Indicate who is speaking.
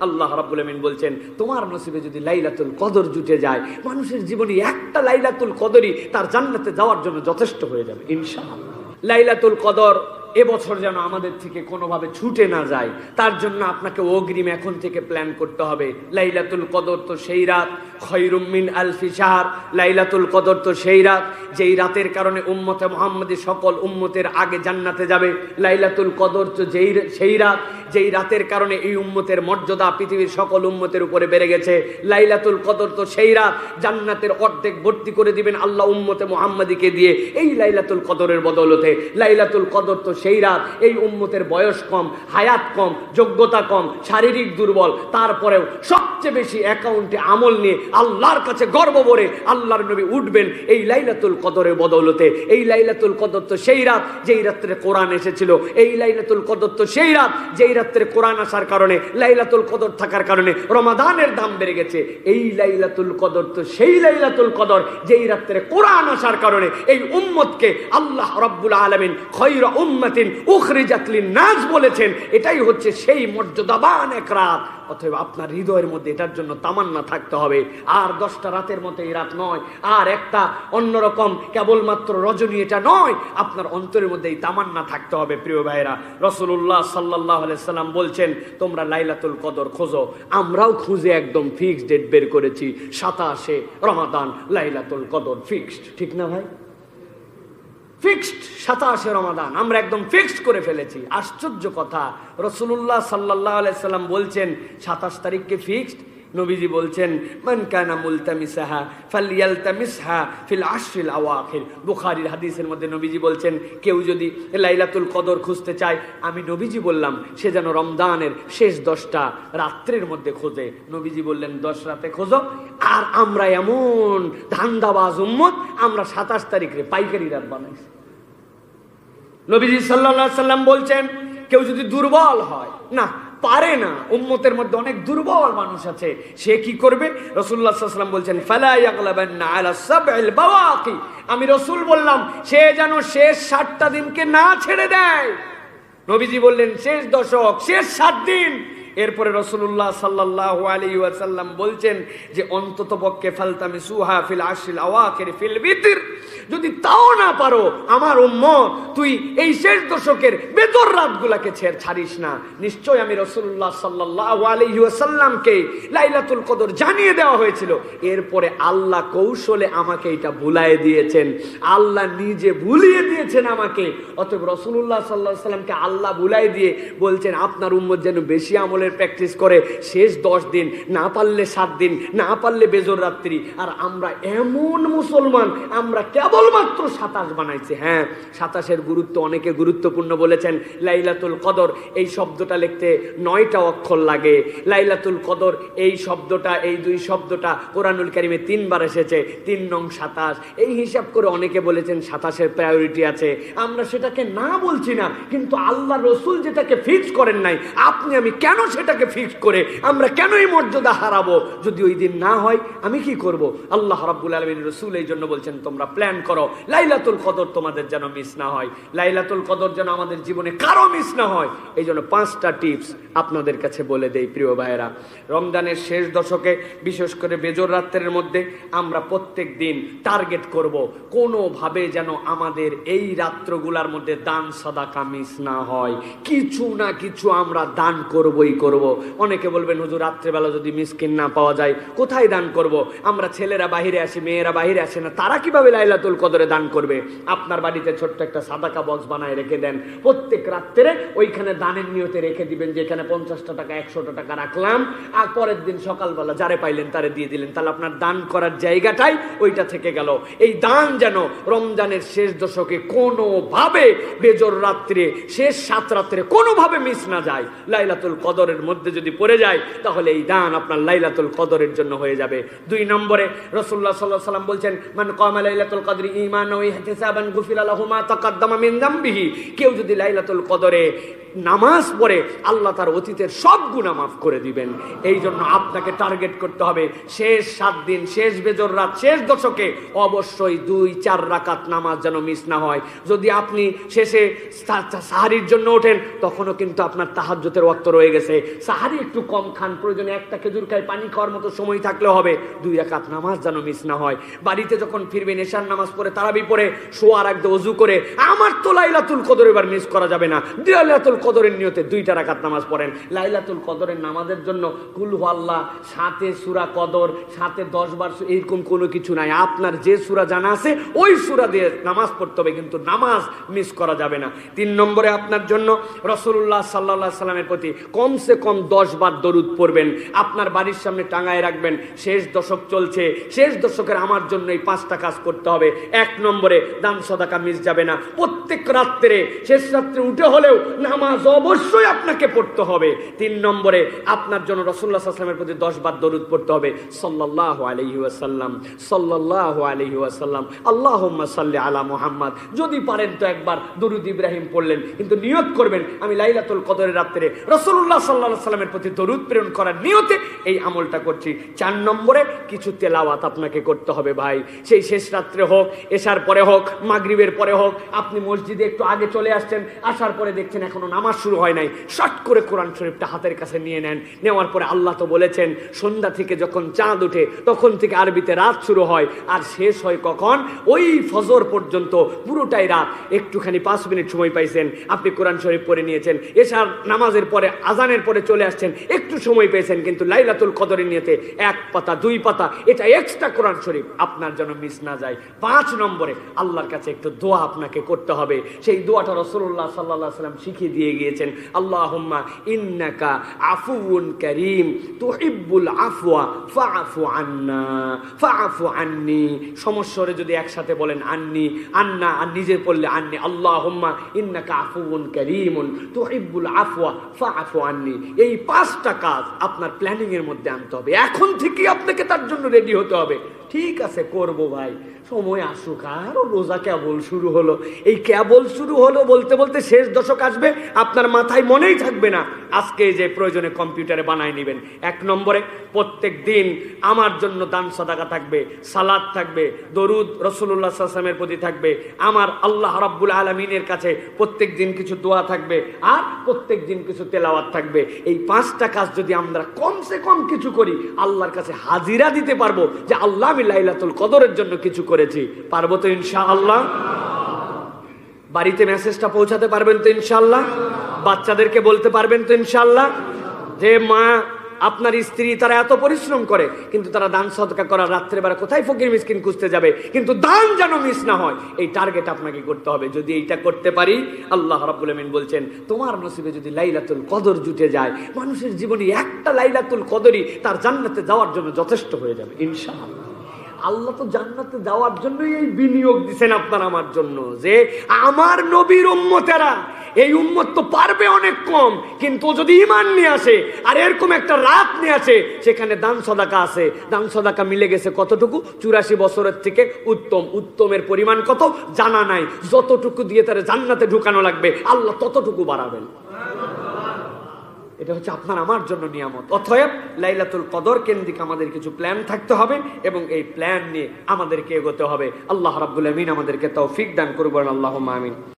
Speaker 1: আল্লাহ রাব্বুল আমিন বলছেন, তোমার নসিবে যদি লাইলাতুল কদর জুটে যায়, মানুষের জীবনে একটা লাইলাতুল কদরই তার জান্নাতে যাওয়ার জন্য যথেষ্ট হয়ে যাবে, ইনশাআল্লাহ। লাইলাতুল কদর এবছর যেন আমাদের থেকে কোনোভাবে ছুটে না যায়, তার জন্য আপনাকে অগ্রিম এখন থেকে প্ল্যান করতে হবে। লাইলাতুল কদর তো সেই রাত খৈরুমিন আলফি শাহর। লাইলাতুল কদর তো সেই রাত, যেই রাতের কারণে উম্মতে মোহাম্মদী সকল উম্মতের আগে জান্নাতে যাবে। লাইলাতুল কদর তো যেই সেই রাত, যেই রাতের কারণে এই উম্মতের মর্যাদা পৃথিবীর সকল উম্মতের উপরে বেড়ে গেছে। লাইলাতুল কদর তো সেই রাত, জান্নাতের অর্ধেক ভর্তি করে দিবেন আল্লাহ উম্মতে মোহাম্মদীকে দিয়ে। এই লাইলাতুল কদরের বদলতে, লাইলাতুল কদর তো সেই রাত এই উম্মতের বয়স কম, হায়াত কম, যোগ্যতা কম, শারীরিক দুর্বল। তারপরেও সবচেয়ে বেশি অ্যাকাউন্টে আমল নিয়ে আল্লাহর কাছে গর্ব ভরে আল্লাহর নবী উঠবেন এই লাইলাতুল কদরের বদৌলতে। এই লাইলাতুল কদর তো সেই রাত যেই রাত্রে কোরআন এসেছিল। এই লাইলাতুল কদর তো সেই রাত যেই রাত্রে কোরআন আসার কারণে, লাইলাতুল কদর থাকার কারণে রমাদানের দাম বেড়ে গেছে। এই লাইলাতুল কদর তো সেই লাইলাতুল কদর যেই রাত্রে কোরআন আসার কারণে এই উম্মতকে আল্লাহ রব্বুল আলমিন খৈর উম্মাতিন উখরিজাতলিন নাজ বলেছেন, এটাই হচ্ছে সেই মর্যাদাবান এক রাত। অতএব আপনার হৃদয়ের মধ্যে এটার জন্য তামান্না থাকতে হবে। আর দশটা রাতের মতো এই রাত নয়, আর একটা অন্যরকম কেবলমাত্র রজনী এটা নয়, আপনার অন্তরের মধ্যে এই তামান্না থাকতে হবে, প্রিয় ভাইরা রসুল্লাহ সাল্লাহ সাল্লাম বলছেন, তোমরা লাইলাতুল কদর খোঁজো, আমরাও খুঁজে একদম ফিক্সড ডেট বের করেছি, সাতাশে রমাদান লাইলাতুল কদর ফিক্সড ঠিক না ভাই? ফিক্সড সাতাশে রমাদান। আমরা একদম ফিক্সড করে ফেলেছি। আশ্চর্য কথা। রসুল্লাহ সাল্লাহ আলাইসাল্লাম বলছেন, সাতাশ তারিখকে ফিক্সড নবীজি বলছেন, মান কানা মুলতামিসাহা ফালিয়ালতামিসহা ফিল আশরিল আওয়াখির। বুখারীর হাদিসের মধ্যে নবীজি বলছেন, কেউ যদি লাইলাতুল কদর খুঁজতে চায়, আমি নবীজি বললাম, সে যেন রমজানের শেষ দশটা রাত্রের মধ্যে খোঁজে। নবীজি বললেন, দশ রাতে খোঁজো, আর আমরা এমন ধান্দাবাজ উম্মত, আমরা সাতাশ তারিখে পাইকারি রাত বানাইছি। নবীজি সাল্লাহ সাল্লাম বলছেন, কেউ যদি দুর্বল হয়, না পারে না। উম্মতের মধ্যে অনেক দুর্বল মানুষ আছে। সে কি করবে? রসুল্লাহ সাল্লাম বলছেন বাওয়াকি। আমি রসুল বললাম, সে যেন শেষ সাতটা দিনকে না ছেড়ে দেয়। নবীজি বললেন, শেষ দশক, শেষ সাত দিন। এরপরে রসুল্লাহ সাল্লাহ আলী ওয়াসাল্লাম বলছেন যে, অন্তত পক্ষে ফালতামি সুহা ফিল আশিল আওয়াকের ফিল বিতির। যদি তাও না পারো, আমার উম্মত, তুই এই শেষ দশকের বেতর রাতগুলাকে ছেড় ছাড়িস না। নিশ্চয় আমি রসুল্লাহ সাল্লাহ আলী ওয়াসাল্লামকে লাইলাতুল কদর জানিয়ে দেওয়া হয়েছিল। এরপরে আল্লাহ কৌশলে আমাকে এটা ভুলাই দিয়েছেন। আল্লাহ নিজে ভুলিয়ে দিয়েছেন আমাকে। অতএব রসুল্লাহ সাল্লাহ সাল্লামকে আল্লাহ ভুলাই দিয়ে বলছেন, আপনার উম্মত যেন বেশি আমলের প্র্যাকটিস করে শেষ দশ দিন, না পারলে সাত দিন, না পারলে বেজর রাত্রি। আর আমরা এমন মুসলমান, আমরা কেবলমাত্র সাতাশ বানাইছি। হ্যাঁ সাতাশের গুরুত্ব অনেকে গুরুত্বপূর্ণ বলেছেন, লাইলাতুল কদর, এই শব্দটা লিখতে নয়টা অক্ষর লাগে। লাইলাতুল কদর, এই শব্দটা, এই দুই শব্দটা কোরআনুল কারিমে তিনবার এসেছে, তিন নং সাতাশ। এই হিসাব করে অনেকে বলেছেন সাতাশের প্রায়োরিটি আছে। আমরা সেটাকে না বলছি না, কিন্তু আল্লাহ রসুল যেটাকে ফিক্স করেন নাই, আপনি আমি কেন সেটাকে ফিক্স করে আমরা কেন এই মর্যাদা হারাবো? যদি ওই দিন না হয়, আমি কি করব? আল্লাহ রাব্বুল আলমিন রসুল এই জন্য বলছেন, তোমরা প্ল্যান করো, লাইলাতুল কদর তোমাদের যেন মিস না হয়। লাইলাতুল কদর যেন আমাদের জীবনে কারও মিস না হয়। এই জন্য পাঁচটা টিপস আপনাদের কাছে বলে দেই, প্রিয় ভাইয়েরা। রমজানের শেষ দশকে, বিশেষ করে বেজর রাত্রের মধ্যে, আমরা প্রত্যেক দিন টার্গেট করব, কোনোভাবে যেন আমাদের এই রাত্রগুলার মধ্যে দান সাদাকা মিস না হয়। কিছু না কিছু আমরা দান করবই করব অনেকে বলবেন, হুজুর, রাত্রেবেলা যদি মিসকিন না পাওয়া যায়, কোথায় দান করব? আমরা ছেলেরা বাহিরে আসি, মেয়েরা বাহিরে আসে না। তারা কীভাবে লাইলাতুল কদরে দান করবে? আপনার বাড়িতে ছোট্ট একটা সাদাকা বক্স বানায় রেখে দেন। প্রত্যেক রাত্রে ওইখানে দানের নিয়তে রেখে দিবেন যে এখানে পঞ্চাশটা টাকা, একশোটা টাকা রাখলাম। আর পরের দিন সকালবেলা যারে পাইলেন তারে দিয়ে দিলেন। তাহলে আপনার দান করার জায়গাটাই ওইটা থেকে গেল। এই দান যেন রমজানের শেষ দশকে কোনোভাবে বেজর রাত্রে, শেষ সাত রাত্রে কোনোভাবে মিস না যায়। লাইলাতুল কদরের মধ্যে যদি পড়ে যায়, তাহলে এই দান আপনার লাইলাতুল কদরের জন্য হয়ে যাবে। দুই নম্বরে রসুল্লাহ সাল্লাহ সাল্লাম বলছেন, মান কমা লাইলাতুল কদরি ইমান ঈমানান ওয়া ইহতিসাবান গুফিরা লাহু মা তাকাদ্দামা মিন কেউ যদি লাইলাতুল কদরে নামাজ পড়ে, আল্লাহ তার অতীতের সব গুনাহ মাফ করে দিবেন। এই জন্য আপনাকে টার্গেট করতে হবে, শেষ সাত দিন, শেষ বেজর রাত, শেষ দশকে অবশ্যই দুই, চার রাকাত নামাজ যেন মিস না হয়। যদি আপনি শেষে সাহারির জন্য ওঠেন, তখনও কিন্তু আপনার তাহাজ্জতের ওয়াক্ত রয়ে গেছে। সাহারি একটু কম খান, প্রয়োজনে একটা খেজুর খাই পানি খাওয়ার মতো সময় থাকলে হবে। দুই রাকাত নামাজ যেন মিস না হয়। বাড়িতে যখন ফিরবেন, এশার নামাজ পড়ে, তারাবি পড়ে, শোয়ার আগে অজু করে, আমার তো লাইলাতুল কদর এবার মিস করা যাবে না। লাইলাতুল কদরের নিয়তে দুইটা রাকাত নামাজ পড়েন। লাইলাতুল কদরের নামাজের জন্য, কুল আল্লাহ সাথে সুরা কদর, সাথে দশ বার এরকম কোনো কিছু নাই। আপনার যে সুরা জানা আছে, ওই সুরা দিয়ে নামাজ পড়তে হবে, কিন্তু নামাজ মিস করা যাবে না। তিন নম্বরে আপনার জন্য, রসুল্লাহ সাল্লাহ সাল্লামের প্রতি কমসে কম দশ বার দরুদ পড়বেন, আপনার বাড়ির সামনে টাঙায় রাখবেন, শেষ দশক চলছে, শেষ দশকের আমার জন্য এই পাঁচটা কাজ করতে হবে। এক নম্বরে, দান সদাকা মিস যাবে না। প্রত্যেক রাত্রে, শেষ রাত্রে উঠে হলেও নামাজ অবশ্যই আপনাকে পড়তে হবে। তিন নম্বরে, আপনার জন্য রসুল্লাহ আসলামের প্রতি দশ বার দরুদ পড়তে হবে। সাল্লাহ আলহি ওয়াসাল্লাম সাল্লাহ আলহি ওয়াসাল্লাম আল্লাহ সাল্লি আলা মোহাম্মদ। যদি পারেন তো একবার দরুদ ইব্রাহিম পড়লেন, কিন্তু নিয়োগ করবেন, আমি লাইলাতুল কদরের রাত্রে রসুল্লাহ সাল্লাহ সাল্লামের প্রতি দরুদ প্রেরণ করার নিয়তে এই আমলটা করছি। চার নম্বরে কিছু তেলাওয়াত আপনাকে করতে হবে ভাই। সেই শেষ রাত্রে হোক এসার পরে হোক, মাগরিবের পরে হোক, আপনি মসজিদে একটু আগে চলে আসছেন, আসার পরে দেখছেন এখনও নামাজ শুরু হয় নাই। শট করে কোরআন শরীফটা হাতের কাছে নিয়ে নেন। নেওয়ার পরে আল্লাহ তো বলেছেন, সন্ধ্যা থেকে যখন চাঁদ উঠে তখন থেকে আরবিতে রাত শুরু হয়। আর শেষ হয় কখন? ওই ফজর পর্যন্ত, পুরোটাই রাত। একটুখানি পাঁচ মিনিট সময় পাইছেন, আপনি কোরআন শরীফ পড়ে নিয়েছেন। এসার নামাজের পরে আজানের পরে চলে আসছেন। একটু সময় পেয়েছেন কিন্তু লাইলাতুল কদরের নিয়েতে এক পাতা, দুই পাতা, এটা এক্সট্রা কোরআন শরীফ। আপনার যেন মিস না যায়। পাঁচ নম্বরে আল্লাহর কাছে একটু দোয়া আপনাকে করতে হবে। সেই দোয়াটা রসুল্লাহ সাল্লাহ সাল্লাম শিখিয়ে দিয়ে গিয়েছেন। আল্লাহুম্মা ইন্নাকা আফুউন করিম, তুহিব্বুল আফওয়া, ফাআফু আন্না, ফাআফু আন্নি। সমস্যরে যদি একসাথে বলেন আন্নি, আন্না, আর নিজে পড়লে আন্নি। আল্লাহুম্মা ইন্নাকা আফুউন করিমুন, তুহিব্বুল আফওয়া, ফাআফু আন্নি। এই পাঁচটা কাজ আপনার প্ল্যানিং এর মধ্যে আনতে হবে। এখন থেকেই আপনাকে তার জন্য রেডি হতে হবে। ঠিক আছে, করব ভাই। সময় আসুক আরও রোজা কেবল শুরু হলো। এই কেবল শুরু হলো বলতে বলতে শেষ দশক আসবে, আপনার মাথায় মনেই থাকবে না। আজকে যে প্রয়োজনে কম্পিউটারে বানায় নেবেন। এক নম্বরে, প্রত্যেক দিন আমার জন্য দান সদাকা থাকবে সালাদ থাকবে, দরুদ রসুল্লাহ আসলামের প্রতি থাকবে, আমার আল্লাহ রাব্বুল আলমিনের কাছে প্রত্যেক দিন কিছু দোয়া থাকবে, আর প্রত্যেক দিন কিছু তেলাওয়াত থাকবে। এই পাঁচটা কাজ যদি আমরা কমসে কম কিছু করি, আল্লাহর কাছে হাজিরা দিতে পারব যে আল্লাহ আমি লাইলাতুল কদরের জন্য কিছু করেছি। পারব তো ইনশা আল্লাহ বাড়িতে মেসেজটা পৌঁছাতে পারবেন তো ইনশাল্লাহ বাচ্চাদেরকে বলতে পারবেন তো ইনশাল্লাহ যে মা, আপনার স্ত্রী তারা এত পরিশ্রম করে, কিন্তু তারা দান সদকা করার রাত্রেবেলা কোথায় ফকির মিসকিন খুঁজতে যাবে? কিন্তু দান যেন মিস না হয়, এই টার্গেট আপনাকে করতে হবে। যদি এইটা করতে পারি, আল্লাহ রাব্বুল আমিন বলছেন, তোমার নসিবে যদি লাইলাতুল কদর জুটে যায়, মানুষের জীবনে একটা লাইলাতুল কদরই তার জান্নাতে যাওয়ার জন্য যথেষ্ট হয়ে যাবে, ইনশাআল্লাহ। আল্লাহ তো জান্নাতে যাওয়ার জন্যই এই বিনিয়োগ দিছেন আপনার আমার জন্য। যে আমার নবীর উম্মতেরা, এই উম্মত তো পারবে অনেক কম, কিন্তু যদি ইমান নিয়ে আসে, আর এরকম একটা রাত নিয়ে আসে, সেখানে দান সদাকা আছে। দান সদাকা মিলে গেছে কতটুকু? চুরাশি বছরের থেকে উত্তম। উত্তমের পরিমাণ কত? জানা নাই। যতটুকু দিয়ে তারা জান্নাতে ঢুকানো লাগবে, আল্লাহ ততটুকু বাড়াবেন। এটা হচ্ছে আপনার, আমার জন্য নিয়ামত। অথয়েব লাইলাতুল কদর কেন্দ্রিক আমাদের কিছু প্ল্যান থাকতে হবে এবং এই প্ল্যান নিয়ে আমাদেরকে এগোতে হবে। আল্লাহ রাবুল আমিন আমাদেরকে তৌফিক দান করবেন আল্লাহ আমিন।